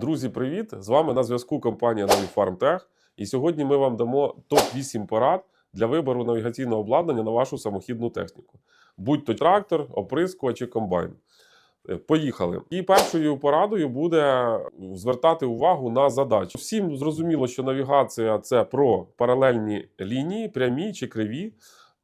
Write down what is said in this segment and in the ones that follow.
Друзі, привіт! З вами на зв'язку компанія Нові FarmTech. І сьогодні ми вам дамо топ-8 порад для вибору навігаційного обладнання на вашу самохідну техніку. Будь то трактор, оприскувач чи комбайн. Е, Поїхали. І першою порадою буде звертати увагу на задачу. Всім зрозуміло, що навігація це про паралельні лінії, прямі чи криві.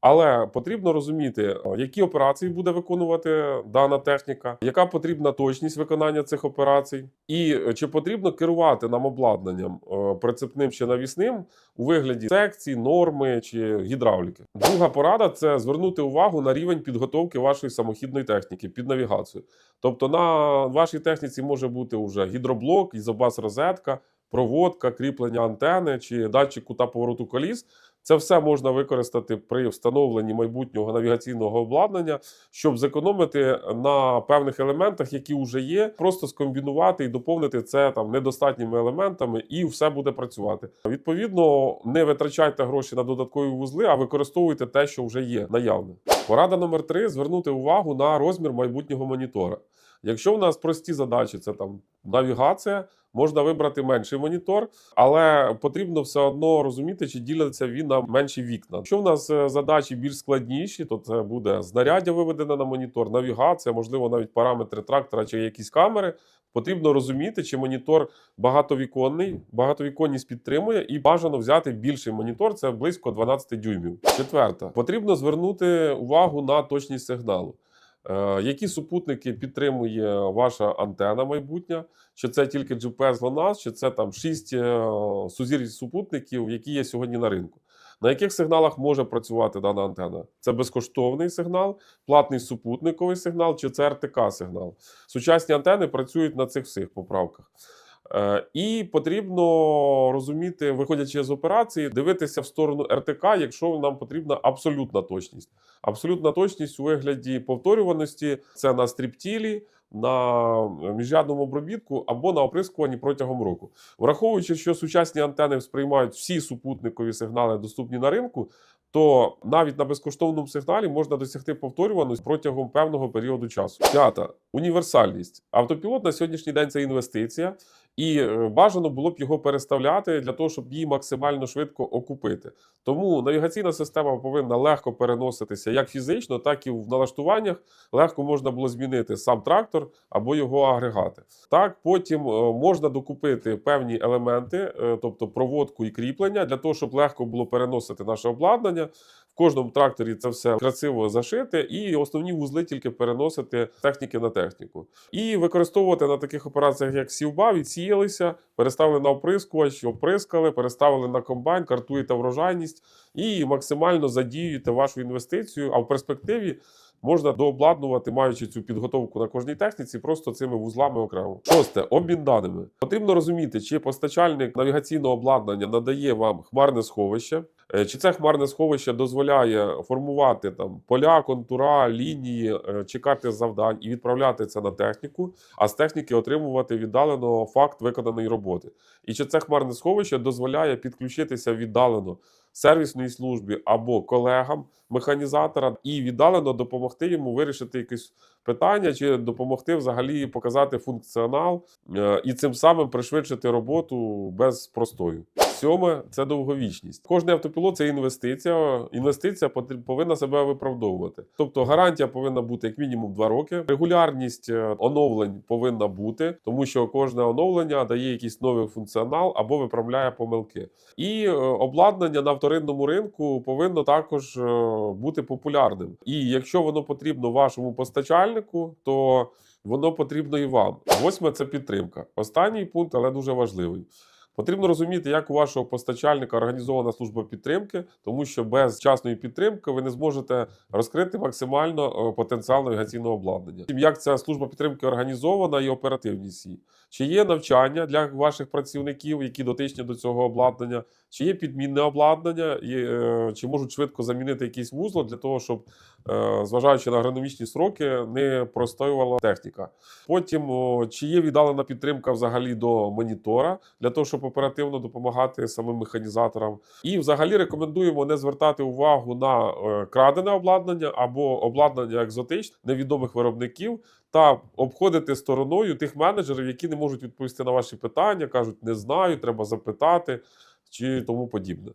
Але потрібно розуміти, які операції буде виконувати дана техніка, яка потрібна точність виконання цих операцій, і чи потрібно керувати нам обладнанням е, прицепним чи навісним у вигляді секцій, норми чи гідравліки. Друга порада це звернути увагу на рівень підготовки вашої самохідної техніки під навігацію. Тобто на вашій техніці може бути вже гідроблок, ізобас розетка, проводка, кріплення антени чи датчик кута повороту коліс. Це все можна використати при встановленні майбутнього навігаційного обладнання, щоб зекономити на певних елементах, які вже є, просто скомбінувати і доповнити це там недостатніми елементами, і все буде працювати. Відповідно, не витрачайте гроші на додаткові вузли, а використовуйте те, що вже є наявне. Порада номер три: звернути увагу на розмір майбутнього монітора. Якщо в нас прості задачі, це там навігація, можна вибрати менший монітор, але потрібно все одно розуміти, чи діляться він на менші вікна. Якщо в нас е, задачі більш складніші, то це буде знаряддя виведене на монітор, навігація, можливо, навіть параметри трактора чи якісь камери. Потрібно розуміти, чи монітор багатовіконний, багатовіконність підтримує, і бажано взяти більший монітор, це близько 12 дюймів. Четверта, потрібно звернути увагу на точність сигналу. Е, Які супутники підтримує ваша антена майбутня? Чи це тільки GPS GLONASS, чи це там шість сузір'їв супутників, які є сьогодні на ринку? На яких сигналах може працювати дана антена? Це безкоштовний сигнал, платний супутниковий сигнал чи це РТК-сигнал? Сучасні антени працюють на цих всіх поправках. Е, І потрібно розуміти, виходячи з операції, дивитися в сторону РТК, якщо нам потрібна абсолютна точність. Абсолютна точність у вигляді повторюваності це на стріптілі, на міжрядному обробітку або на оприскуванні протягом року. Враховуючи, що сучасні антени сприймають всі супутникові сигнали, доступні на ринку, то навіть на безкоштовному сигналі можна досягти повторюваності протягом певного періоду часу. П'ята універсальність. Автопілот на сьогоднішній день це інвестиція, і е, бажано було б його переставляти для того, щоб її максимально швидко окупити. Тому навігаційна система повинна легко переноситися як фізично, так і в налаштуваннях. Легко можна було змінити сам трактор або його агрегати. Так, потім е, можна докупити певні елементи, е, тобто проводку і кріплення, для того, щоб легко було переносити наше обладнання. Кожному тракторі це все красиво зашити, і основні вузли тільки переносити техніки на техніку. І використовувати на таких операціях, як сівба, відсіялися, переставили на оприскувач, оприскали, переставили на комбайн, картуєте врожайність і максимально задіюєте вашу інвестицію. А в перспективі можна дообладнувати, маючи цю підготовку на кожній техніці, просто цими вузлами окремо. Шосте обмін даними. Потрібно розуміти, чи постачальник навігаційного обладнання надає вам хмарне сховище. Е, Чи це хмарне сховище дозволяє формувати там поля, контура, лінії е, чи карти завдань і відправляти це на техніку, а з техніки отримувати віддалено факт виконаної роботи? І чи це хмарне сховище дозволяє підключитися віддалено сервісній службі або колегам механізатора і віддалено допомогти йому вирішити якесь питання, чи допомогти взагалі показати функціонал е, і цим самим пришвидшити роботу без простою. Сьоме це довговічність. Кожний автопілот це інвестиція. Інвестиція повинна себе виправдовувати. Тобто гарантія повинна бути як мінімум 2 роки. Регулярність е, оновлень повинна бути, тому що кожне оновлення дає якийсь новий функціонал або виправляє помилки. І е, обладнання на вторинному ринку повинно також е, бути популярним. І якщо воно потрібно вашому постачальнику, то воно потрібно і вам. Восьме це підтримка. Останній пункт, але дуже важливий. Потрібно розуміти, як у вашого постачальника організована служба підтримки, тому що без вчасної підтримки ви не зможете розкрити максимально е, потенціал навігаційного обладнання. Як ця служба підтримки організована і оперативність її. Чи є навчання для ваших працівників, які дотичні до цього обладнання, чи є підмінне обладнання, і, е, чи можуть швидко замінити якийсь вузло для того, щоб, е, зважаючи на агрономічні сроки, не простоювала техніка. Потім, чи є віддалена підтримка взагалі до монітора, для того, щоб щоб оперативно допомагати самим механізаторам. І взагалі рекомендуємо не звертати увагу на е, крадене обладнання або обладнання екзотичне невідомих виробників та обходити стороною тих менеджерів, які не можуть відповісти на ваші питання, кажуть, не знаю, треба запитати чи тому подібне.